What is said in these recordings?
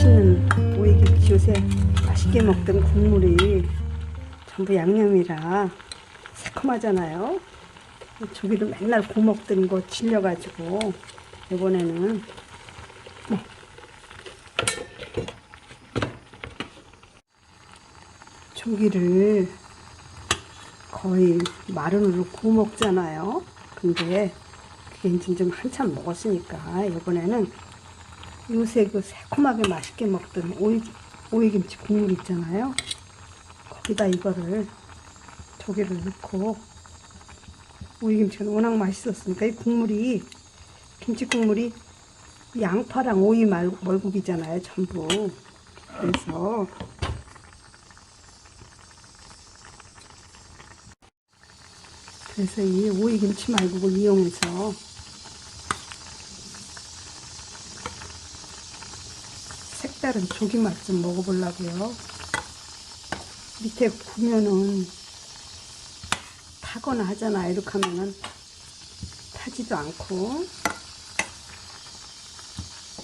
맛있는 오이김치 요새 맛있게 먹던 국물이 전부 양념이라 새콤하잖아요. 조기를 맨날 구먹던 거 질려가지고 이번에는 네. 조기를 거의 마른으로 구워 먹잖아요. 근데 그게 이제 좀 한참 먹었으니까 이번에는 요새 그 새콤하게 맛있게 먹던 오이, 오이김치 국물 있잖아요. 거기다 이거를 조개를 넣고 오이김치가 워낙 맛있었으니까 이 국물이 김치 국물이 양파랑 오이 말, 멀국이잖아요 전부 그래서 그래서 이 오이김치 말국을 이용해서 색다른 조기 맛 좀 먹어보려고요. 밑에 구면은 타거나 하잖아. 이렇게 하면은 타지도 않고.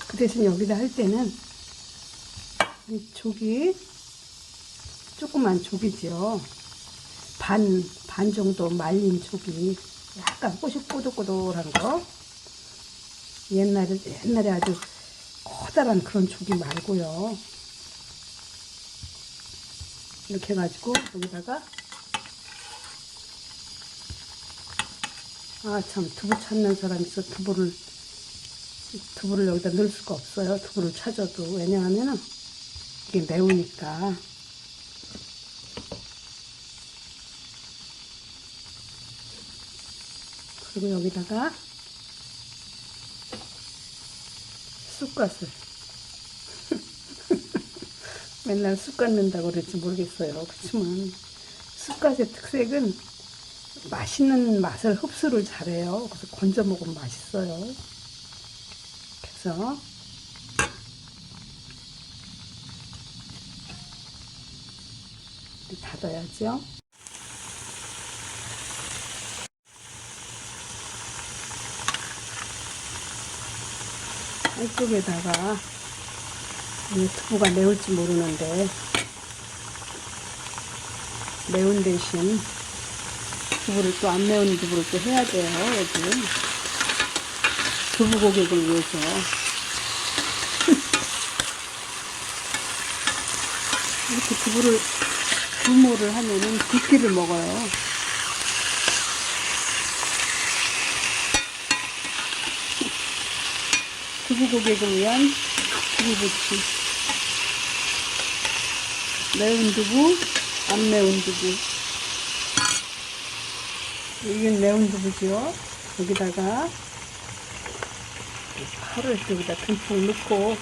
그 대신 여기다 할 때는 이 조기, 조그만 조기죠. 반, 반 정도 말린 조기. 약간 꼬식꼬독꼬독한 거. 옛날에, 옛날에 아주 커다란 그런 조기 말고요. 이렇게 해가지고 여기다가 아 참 두부 찾는 사람 있어. 두부를 두부를 여기다 넣을 수가 없어요. 두부를 찾아도. 왜냐하면은 이게 매우니까. 그리고 여기다가 쑥갓을 맨날 쑥갓 넣는다고 그랬지 모르겠어요. 그렇지만 쑥갓의 특색은 맛있는 맛을 흡수를 잘해요. 그래서 건져 먹으면 맛있어요. 그래서 닫아야죠. 한쪽에다가 이 두부가 매울지 모르는데 매운 대신 두부를 또 안 매운 두부를 또 해야 돼요 여기. 두부 고객을 위해서. 이렇게 두부를 두모를 하면은 두 끼를 먹어요 두부 고객을 위한 두부부치. 매운 두부 안 매운 두부. 이건 매운 두부죠 여기다가 파를 여기다 듬뿍 넣고.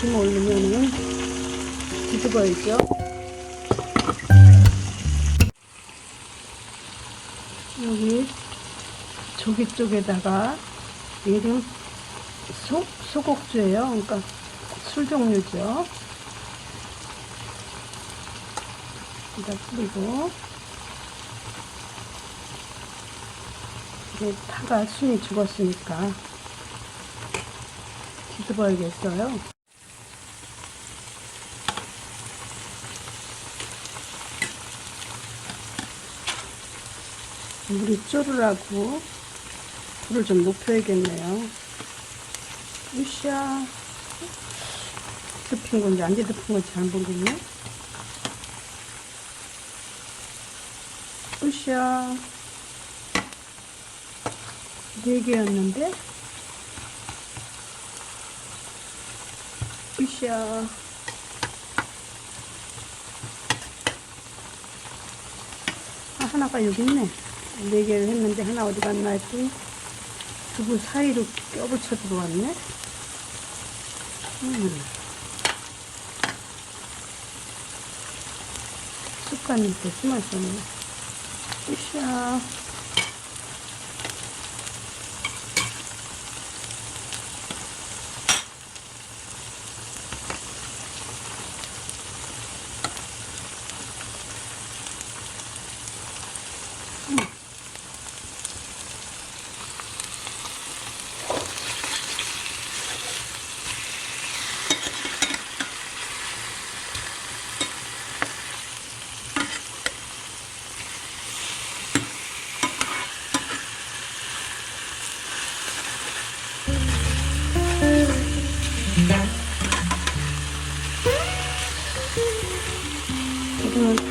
김 올리면은 뒤집어야죠. 여기 조기 쪽에다가 이름 소, 소곡주예요. 그러니까 술 종류죠. 여기다 뿌리고 이제 파가 순이 죽었으니까 뒤집어야겠어요. 물이 쪼르라고 불을 좀 높여야겠네요. 으쌰. 덮인 건지 안 덮인 건지 잘 모르겠네. 으쌰. 네 개였는데? 으쌰. 아, 하나가 여기 있네. 네 개를 했는데 하나 어디 갔나 했더니 두부 사이로 껴붙여 들어왔네. 음. 쑥갓 밑에 숨어 있었네. 으쌰.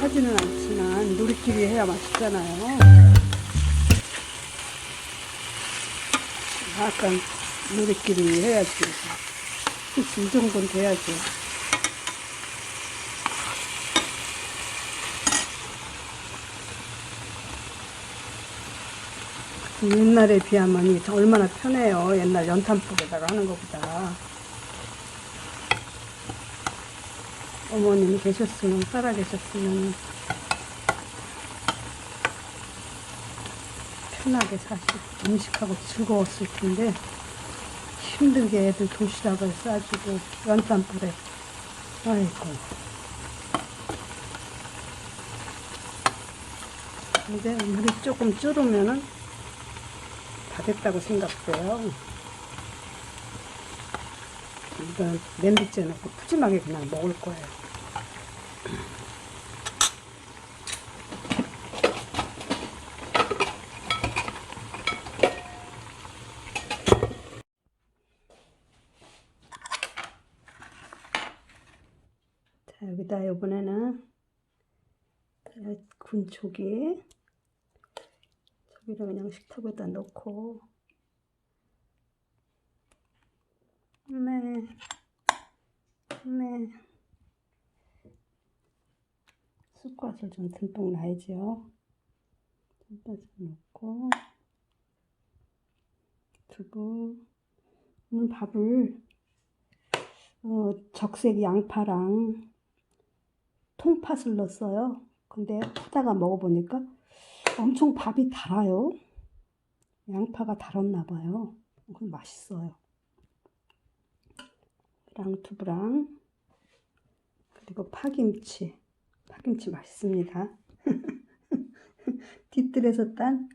타지는 않지만 누리끼리 해야 맛있잖아요. 약간 누리끼리 해야지. 그치, 이 정도는 돼야지. 옛날에 비하면 얼마나 편해요. 옛날 연탄불에다가 하는 것보다. 어머님이 계셨으면, 살아 계셨으면, 편하게 사실 음식하고 즐거웠을 텐데, 힘들게 애들 도시락을 싸주고, 연탄불에. 아이고. 이제 물이 조금 줄으면은 다 됐다고 생각돼요. 이건 냄비째 넣고 푸짐하게 그냥 먹을 거예요. 자, 여기다 이번에는 군 조기 조기를 그냥 식탁에다 넣고 네, 네. 쑥갓을 좀 듬뿍 놔야죠. 쑥갓을 넣고 두부 오늘 밥을 어, 적색 양파랑 통팥을 넣었어요. 근데 하다가 먹어보니까 엄청 밥이 달아요. 양파가 달았나 봐요. 그건 맛있어요. 랑 두부랑 그리고 파김치. 파김치 맛있습니다. 뒤뜰에서 딴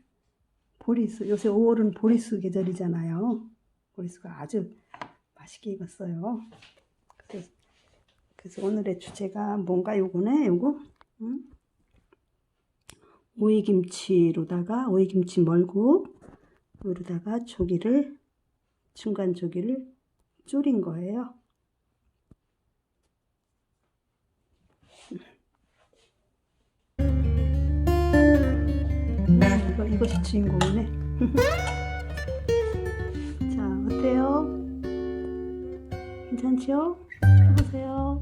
보리수. 요새 5월은 보리수 계절이잖아요. 보리수가 아주 맛있게 익었어요. 그래서, 그래서 오늘의 주제가 뭔가 요거네, 요거. 응? 오이김치로다가 오이김치 멀고 여기다가 조기를 중간 조기를 졸인 거예요. 이거 이것이 주인공이네. 자 어때요? 괜찮지요? 해보세요.